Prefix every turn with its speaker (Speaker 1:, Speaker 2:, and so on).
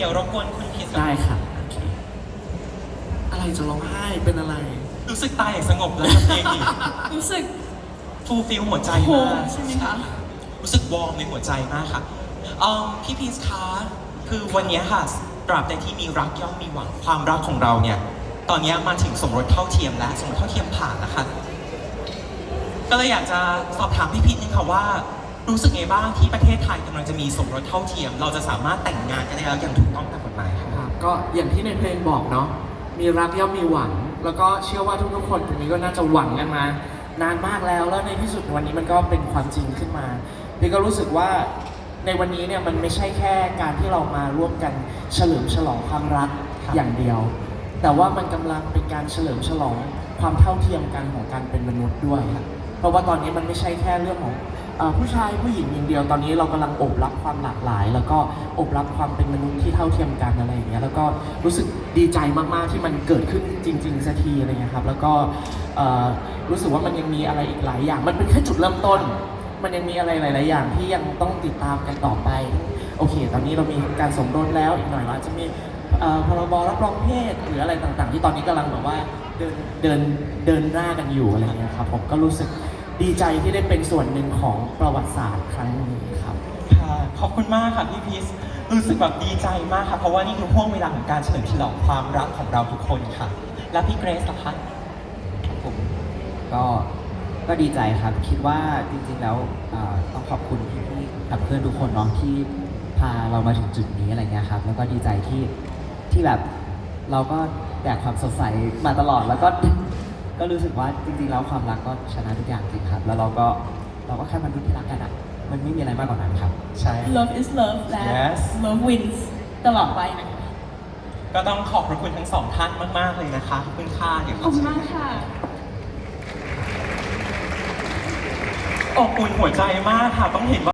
Speaker 1: เดี๋ยวรบกวนคุณพีช
Speaker 2: ได้ค่ะโอเคอะไรจะร้องไห้เป็นอะไร
Speaker 1: รู้สึกตายอย่างสงบแล้วกับเพลงนี้
Speaker 3: รู้สึก
Speaker 1: ฟูลฟิลหัวใจ
Speaker 3: โห
Speaker 1: มาก
Speaker 3: ใช่ไหมคะ
Speaker 1: รู้สึกวอร์มในหัวใจมากค่ะเอิ่มพี่พีชคะคือวันนี้ค่ะตราบใดที่มีรักย่อมมีหวังความรักของเราเนี่ย ตอนนี้มาถึงสมรสเท่าเทียมแล้ว สมรสเท่าเทียมผ่านแล้วค่ะ ก็เลยอยากจะสอบถามพี่พีชนี่ค่ะว่า รู้สึกไงบ้างที่ประเทศไทยกำลังจะมีสมรสเท่าเทียม เราจะสามารถแต่งงานกันได้แล้วอย่างถูกต้องตามกฎหมายครับ
Speaker 2: ครับก็อย่างที่ในเพลงบอกเนาะมีรักย่อมมีหวัง แล้วก็เชื่อว่าทุกๆคนตรงนี้ก็น่าจะหวังกันมา นานมากแล้วแล้วในที่สุดวันนี้มันก็เป็นความจริงขึ้นมาพี่ก็รู้สึกว่าในวันนี้เนี่ยมันไม่ใช่แค่การที่เรามาร่วมกันเฉลิมฉลองความรัก
Speaker 1: ครับ
Speaker 2: อย่างเดียว แต่ว่ามันกำลังเป็นการเฉลิมฉลองความเท่าเทียมกันของการเป็นมนุษย์ด้วยครับเพราะว่าตอนนี้มันไม่ใช่แค่เรื่องของ เอ่อผู้ชายผู้หญิงอย่างเดียวตอนนี้เรากำลังอบรับความหลากหลาย แล้วก็อบรับความเป็นมนุษย์ที่เท่าเทียมกันอะไรอย่างเงี้ยแล้วก็รู้สึกดีใจมากๆที่มันเกิดขึ้นจริง ๆสักทีอะไรเงี้ยครับแล้วก็เอ่อรู้สึกว่ามันยังมีอะไรอีกหลายอย่าง มันเป็นแค่จุดเริ่มต้น มันยังมีอะไรหลาย ๆ อย่างที่ยังต้องติดตามกันต่อไป โอเค ตอนนี้เรามีการสมรสแล้วอีกหน่อยเราอาจจะมีเอ่อพรบรับรองเพศหรืออะไรต่างๆ ที่ตอนนี้กำลังแบบว่าเดินเดินเดินหน้ากันอยู่อะไรเงี้ยครับผมก็รู้สึก ดีใจที่ได้เป็นส่วนหนึ่งของประวัติศาสตร์ครั้งนี้ครับ
Speaker 1: ค่ะขอบคุณมากค่ะพี่พีชรู้สึกแบบดีใจมากค่ะ เพราะว่านี่คือห่วงเวลาของการเฉลิมฉลองความรักของเราทุกคนค่ะ และพี่เกรซล่ะคะ
Speaker 4: ผมก็ก็ดีใจครับ คิดว่าจริงๆแล้วอ่าต้องขอบคุณพี่ๆกับเพื่อนทุกคนเนาะที่พาเรามาถึงจุดนี้อะไรเงี้ยครับ แล้วก็ดีใจที่ที่แบบเราก็แบกความสดใสมาตลอดแล้วก็ ก็รู้สึกว่าจริงๆแล้วความรักก็ชนะทุกอย่างจริงครับ แล้วเราก็เราก็แค่มนุษย์ที่รักกันอะมันไม่มีอะไรมากกว่านั้นครับ
Speaker 1: ใช่
Speaker 3: love is love และ
Speaker 1: Yes
Speaker 3: love wins ตลอดไปนะคะ
Speaker 1: ก็ต้องขอบพระคุณทั้งสองท่านมาก ๆ เลยนะคะขอบคุณค่ะเดี๋ยว
Speaker 3: ขอบคุณมากค่ะ
Speaker 1: อบอุ่นหัวใจมากค่ะต้องเห็นว่า